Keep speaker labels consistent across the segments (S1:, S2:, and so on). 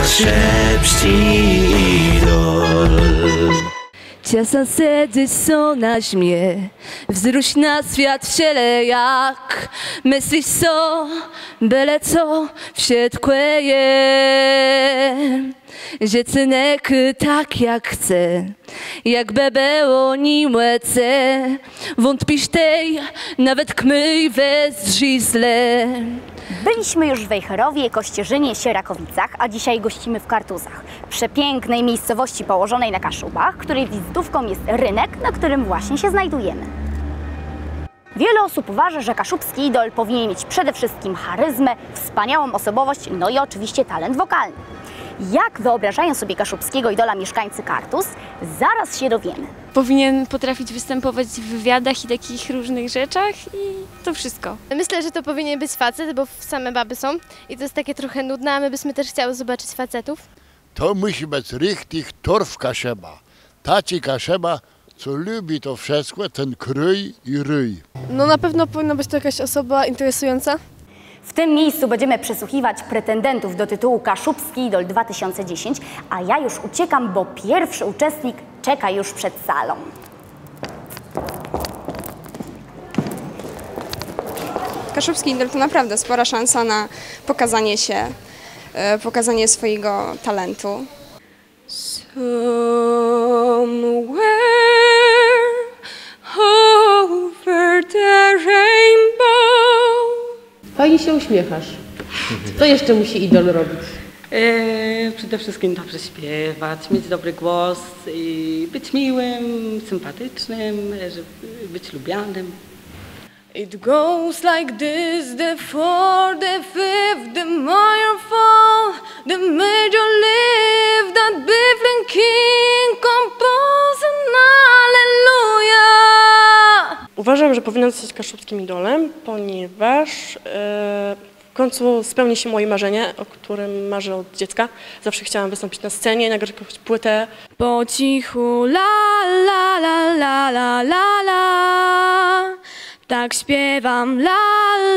S1: Kaszepski idol
S2: Cia sąsiedy są na śmie, wzrusz na świat wciele jak myślisz co, byle co wsiedkłe je. Że cynek tak jak chce, jak bebeło nim łece, wątpisz tej, nawet kmyj we źle.
S3: Byliśmy już w Wejherowie, Kościerzynie, Sierakowicach, a dzisiaj gościmy w Kartuzach. Przepięknej miejscowości położonej na Kaszubach, której wizytówką jest rynek, na którym właśnie się znajdujemy. Wiele osób uważa, że kaszubski idol powinien mieć przede wszystkim charyzmę, wspaniałą osobowość, no i oczywiście talent wokalny. Jak wyobrażają sobie kaszubskiego idola mieszkańcy Kartuz? Zaraz się dowiemy.
S4: powinien potrafić występować w wywiadach i takich różnych rzeczach i to wszystko.
S5: Myślę, że to powinien być facet, bo same baby są i to jest takie trochę nudne, a my byśmy też chciały zobaczyć facetów.
S6: To musi być richtig torf kaszeba. Taci kaszeba, co lubi to wszystko, ten kryj i ryj.
S7: No na pewno powinna być to jakaś osoba interesująca.
S3: W tym miejscu będziemy przesłuchiwać pretendentów do tytułu Kaszubski Idol 2010, a ja już uciekam, bo pierwszy uczestnik czeka już przed salą.
S8: Kaszubski Idol to naprawdę spora szansa na pokazanie się, e, pokazanie swojego talentu.
S4: Somewhere over the rainbow.
S9: Fajnie się uśmiechasz. Co jeszcze musi idol robić?
S10: E, przede wszystkim dobrze śpiewać, mieć dobry głos i być miłym, sympatycznym, e, żeby być lubianym.
S4: It goes like this, the fourth, the fifth, the minor fall, the major live, that Biflin King composing Hallelujah.
S7: Uważam, że powinien zostać kaszubskim idolem, ponieważ e, w końcu spełni się moje marzenie, o którym marzę od dziecka. Zawsze chciałam wystąpić na scenie, nagrać jakąś płytę.
S4: Po cichu la la la la la la la Tak śpiewam la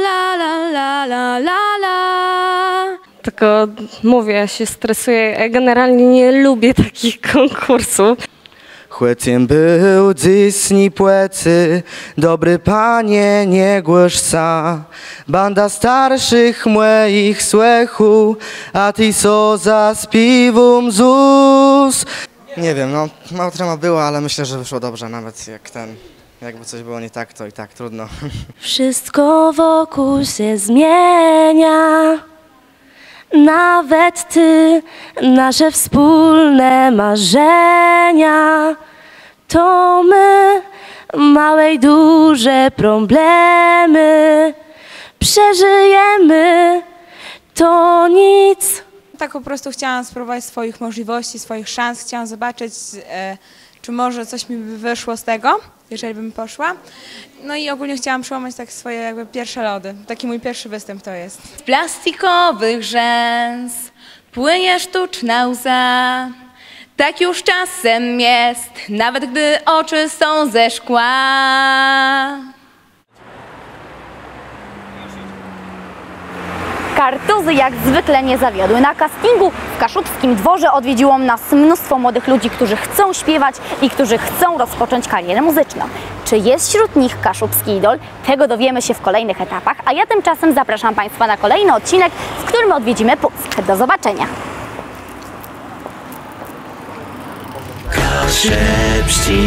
S4: la la la la la la
S11: Tylko mówię, ja się stresuję. Ja generalnie nie lubię takich konkursów.
S1: Chłeciem był dysni płecy, dobry panie, nie głoś sa. Banda starszych moich słechu, a ty so za spiwum zus. Nie wiem, no mało trema było, ale myślę, że wyszło dobrze, nawet jak ten, jakby coś było nie tak, to i tak trudno.
S2: Wszystko wokół się zmienia. Nawet ty, nasze wspólne marzenia. To my, małe i duże problemy. Przeżyjemy, to nic.
S12: Tak po prostu chciałam spróbować swoich możliwości, swoich szans. Chciałam zobaczyć, e, czy może coś mi by wyszło z tego, jeżeli bym poszła. No i ogólnie chciałam przełamać tak swoje jakby pierwsze lody. Taki mój pierwszy występ to jest.
S13: Z plastikowych rzęs płynie sztuczna łza. Tak już czasem jest, nawet gdy oczy są ze szkła.
S3: Kartuzy jak zwykle nie zawiodły. Na castingu w Kaszubskim Dworze odwiedziło nas mnóstwo młodych ludzi, którzy chcą śpiewać i którzy chcą rozpocząć karierę muzyczną. Czy jest wśród nich Kaszubski Idol? Tego dowiemy się w kolejnych etapach, a ja tymczasem zapraszam Państwa na kolejny odcinek, w którym odwiedzimy Puck. Do zobaczenia!
S1: Kaszepski